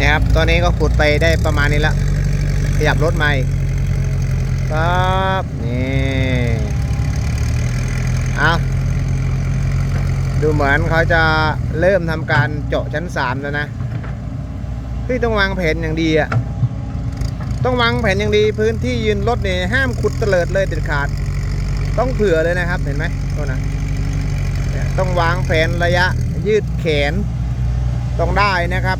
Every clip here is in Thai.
นี่ครับ ตอนนี้ก็ขุดไปได้ประมาณนี้แล้วขยับรถมาอีกครับนี่เอาดูเหมือนเขาจะเริ่มทำการเจาะชั้นสามแล้วนะพี่ต้องวางแผนอย่างดีอะต้องวางแผนอย่างดีพื้นที่ยืนรถเนี่ยห้ามขุดเตลิดเลยเด็ดขาด ต้องเผื่อเลยนะครับเห็นไหมตัวนะต้องวางแผนระยะยืดแขนต้องได้นะครับ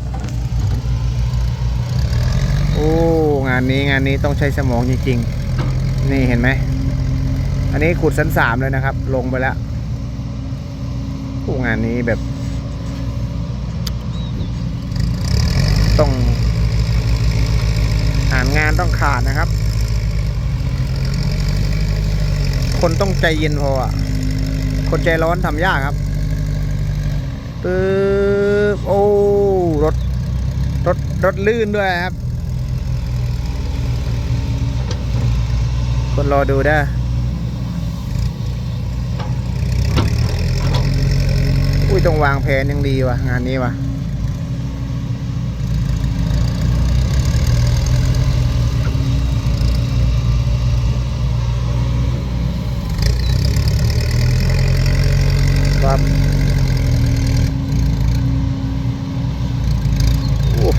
อ้งานนี้งานนี้ต้องใช้สมองจริงๆ นี่เห็นไหม อันนี้ขุดชั้นสามเลยนะครับ ลงไปแล้วโอ้งานนี้แบบ ต้องอ่านงานต้องขาดนะครับ คนต้องใจเย็นพออะ คนใจร้อนทำยากครับปึ๊บโอ้รถรถรถลื่นด้วยครับ คนรอดูได้อุ้ยต้องวางแผนยังดีวะงานนี้วะครับโอ้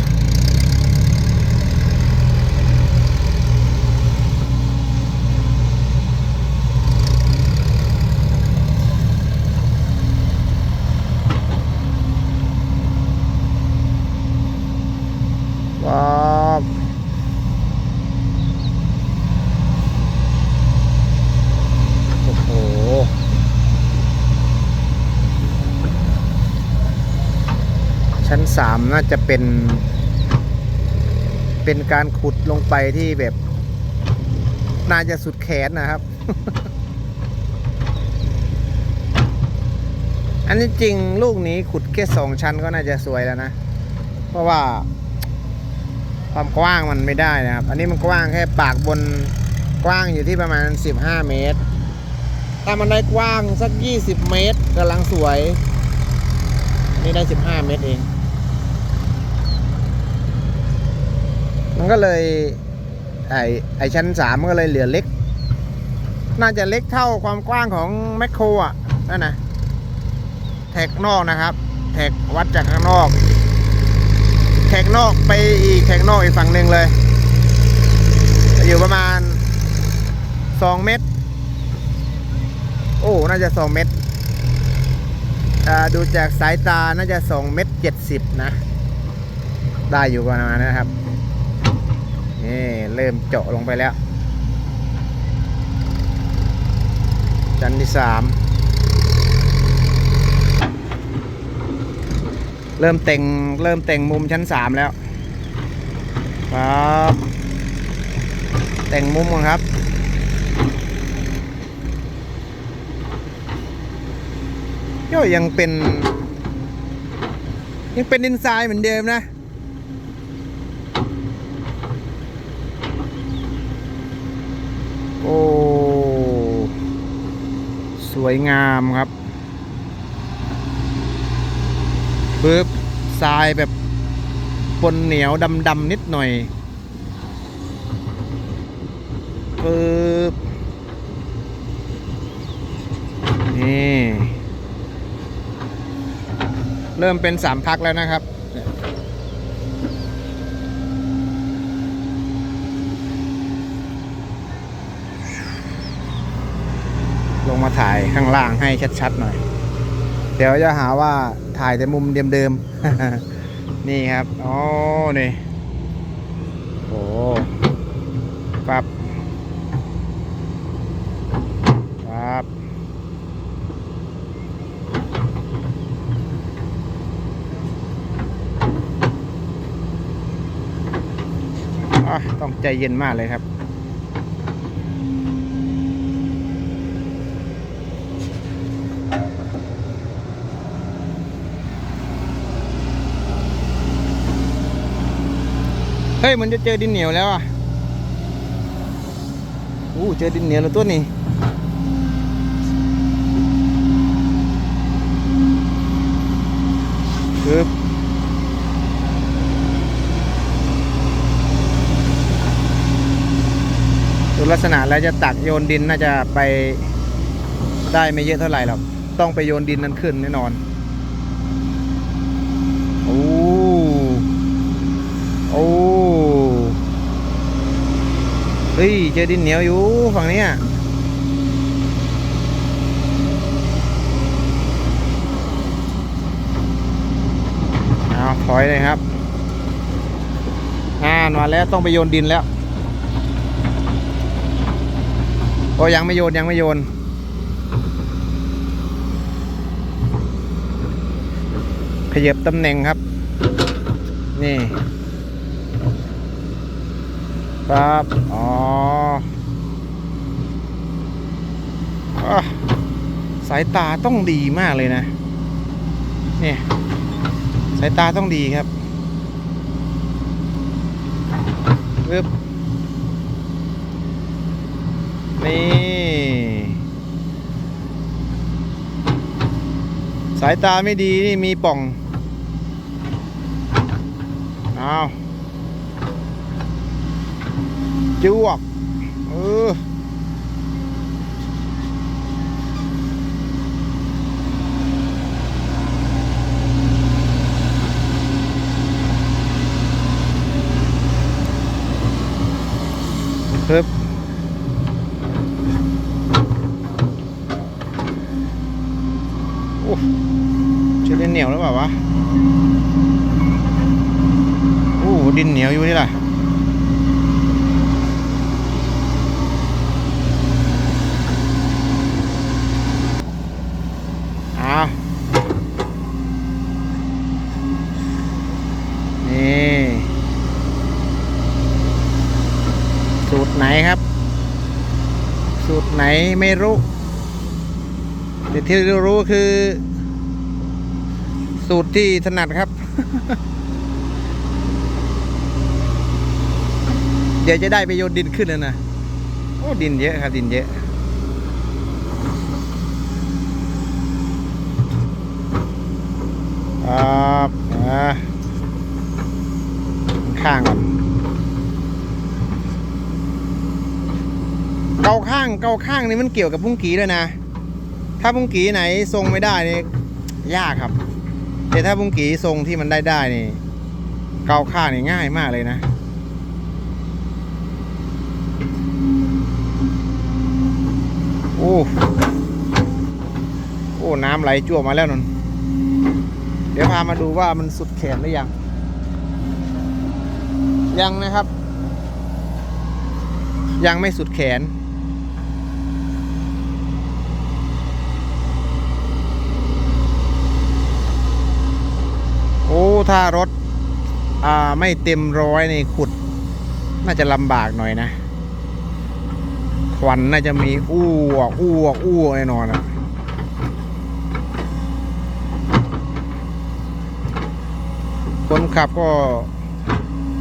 ว้าวโอ้โห ชั้น สามน่าจะเป็น เป็นการขุดลงไปที่แบบ น่าจะสุดแขนนะครับ อันนี้จริงลูกนี้ขุดแค่สองชั้นก็น่าจะสวยแล้วนะ เพราะว่า ความกว้างมันไม่ได้นะครับ อันนี้มันกว้างแค่ปากบนกว้างอยู่ที่ประมาณ 15 เมตร ถ้ามันได้กว้างสัก 20 เมตรกำลังสวย นี่ได้ 15 เมตรเอง มันก็เลยไอไอชั้นสามมันก็เลยเหลือเล็ก น่าจะเล็กเท่าความกว้างของแมคโครอะนั่นนะแท็กนอกนะครับ แท็กวัดจากข้างนอก แท็กนอกไปอีกแท็กนอกอีกฝั่งหนึ่งเลยอยู่ประมาณ2เมตร โอ้น่าจะ2เมตรดูจากสายตาน่าจะ2เมตร70นะ ได้อยู่ประมาณนะครับ นี่เริ่มเจาะลงไปแล้ว ชั้นที่สามเริ่มแต่งเริ่มแต่งมุมชั้นสามแล้วครับแต่งมุมก่อนครับก็ยังเป็น ยังเป็นดินทรายเหมือนเดิมนะ อ้สวยงามครับปึ๊บทรายแบบปนเหนียวดำๆนิดหน่อยปึ๊บนี่ เริ่มเป็นสามพักแล้วนะครับ ลงมาถ่ายข้างล่างให้ชัดๆหน่อย เดี๋ยวจะหาว่าถ่ายแต่มุมเดิมๆ นี่ครับ อ๋อ นี่ โอ้ปับปับต้องใจเย็นมากเลยครับ เฮ้ยมันจะเจอดินเหนียวแล้วอะอู้เจอดินเหนียวแล้วตัวนี้คือดูลักษณะแล้วจะตักโยนดินน่าจะไปได้ไม่เยอะเท่าไหร่หรอก ต้องไปโยนดินนั้นขึ้นแน่นอน โอ้ โอ้ เฮ้ย เจอดินเหนียวอยู่ฝั่งนี้ยเอาถอยเลยครับอ่านมาแล้วต้องไปโยนดินแล้ว โอ้ยังไม่โยนยังไม่โยนขยับตำแหน่งครับ นี่ ครับ อ๋อสายตาต้องดีมากเลยนะ เนี่ย สายตาต้องดีครับปึ๊บนี่ สายตาไม่ดีนี่มีป่องเอา จวกเออปึ๊บโอ้เจะดินเหนียวหรือเปล่าวะ โอ้ ดินเหนียวอยู่นี่แหละ เอานี่ สูตรไหนครับ สูตร ไม่รู้แต่ที่รู้คือ สูตรที่ถนัดครับ เดี๋ยวจะได้ไปโยนดินขึ้นแล้วนะโอ้ดินเยอะครับ ดินเยอะครับอ่าข้างก่อน เกาข้างเกาข้างนี่มันเกี่ยวกับพุ้งกีด้วยนะ ถ้าพุ้งกีไหนทรงไม่ได้นี่ยากครับ แต่ถ้าพุ้งกีทรงที่มันได้ได้นี่ เกาข้างนี่ง่ายมากเลยนะโอ้โอ้น้ำไหลจ้วมาแล้วนนเดี๋ยวพามาดูว่ามันสุดแขนหรือยัง ยังนะครับ ยังไม่สุดแขน โอ้ ถ้ารถอ่าไม่เต็มร้อยในขุด น่าจะลำบากหน่อยนะ ควันน่าจะมีอ้วกอ้วกอ้วกแน่นอนอะคนขับก็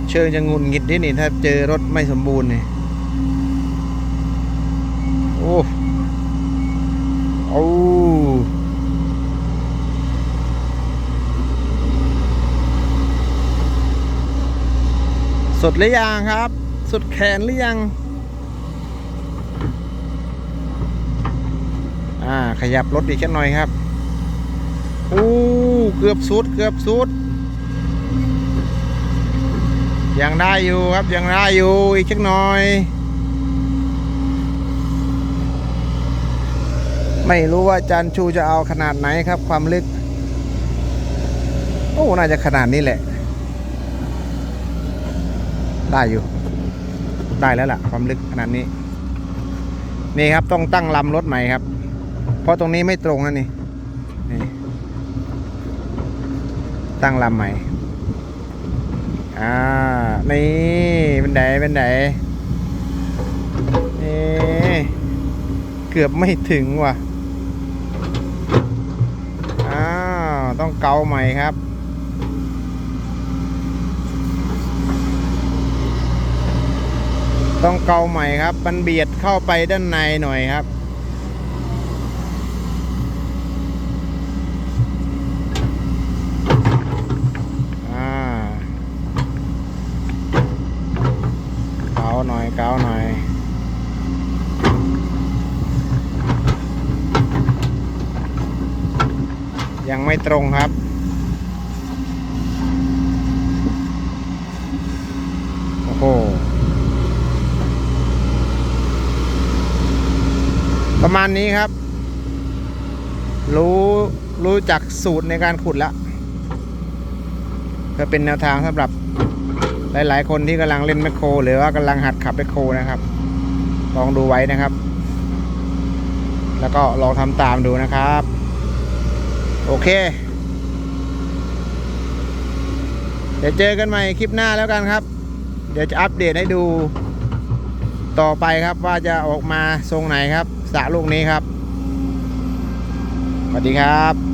เชิงจะงุนงิดนิดนี่ถ้าเจอรถไม่สมบูรณ์นี่โอ้โอ้ สุดหรือยังครับ สุดแขนหรือยัง อ่า ขยับรถอีกแค่หน่อยครับโอ้เกือบสุด เกือบสุด ยังได้อยู่ครับ ยังได้อยู่อีกสักหน่อย ไม่รู้ว่าจานชูจะเอาขนาดไหนครับ ความลึก โอ้ น่าจะขนาดนี้แหละ ได้อยู่ ได้แล้วล่ะ ความลึกขนาดนี้ นี่ครับต้องตั้งลำรถใหม่ครับ เพราะตรงนี้ไม่ตรงนะนี่นี่ ตั้งลำใหม่ อ่า นี่เป็นไดเป็นไดนี่เกือบไม่ถึงว่ะ อ้าว ต้องเกาใหม่ครับ ต้องเกาใหม่ครับมันเบียดเข้าไปด้านในหน่อยครับ เกาหน่อย เกาหน่อยยังไม่ตรงครับ โอ้โห ประมาณนี้ครับ รู้รู้จักสูตรในการขุดแล้วเพื่อเป็นแนวทางสำหรับหลาย ๆ คนที่กำลังเล่นแมคโคร หรือว่ากำลังหัดขับแมคโครนะครับ ลองดูไว้นะครับ แล้วก็ลองทำตามดูนะครับ โอเค เดี๋ยวเจอกันใหม่คลิปหน้าแล้วกันครับ เดี๋ยวจะอัปเดตให้ดูต่อไปครับว่าจะออกมาทรงไหนครับ สระลูกนี้ครับสวัสดีครับ